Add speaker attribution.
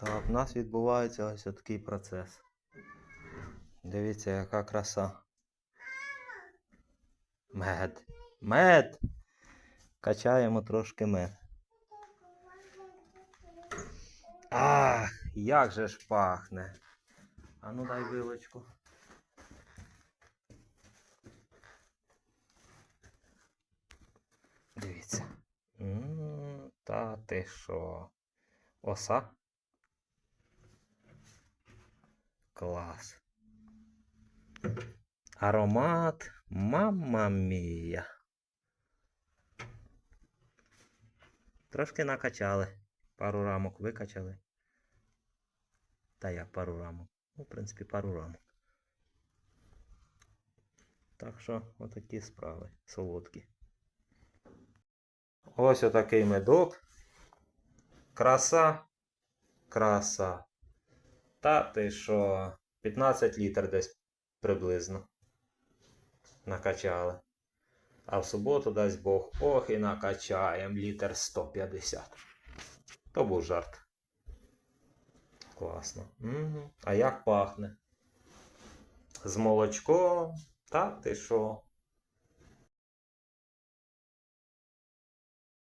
Speaker 1: Так, у нас відбувається ось такий процес. Дивіться, яка краса. Мед. Мед. Качаємо трошки мед. Ах, як же ж пахне. А ну дай вилочку. Дивіться. М, Та ти що? Оса? Клас. Аромат мамма мія. Трошки накачали. Пару рамок викачали. Та як пару рамок. Ну, в принципі, пару рамок. Так що, отакі справи. Солодкі. Ось отакий медок. Краса. Краса. Та ти що, 15 літр десь приблизно. Накачали. А в суботу, дасть Бог, ох і накачаємо літр 150. То був жарт. Класно. Угу. А як пахне? З молочком. Та ти що?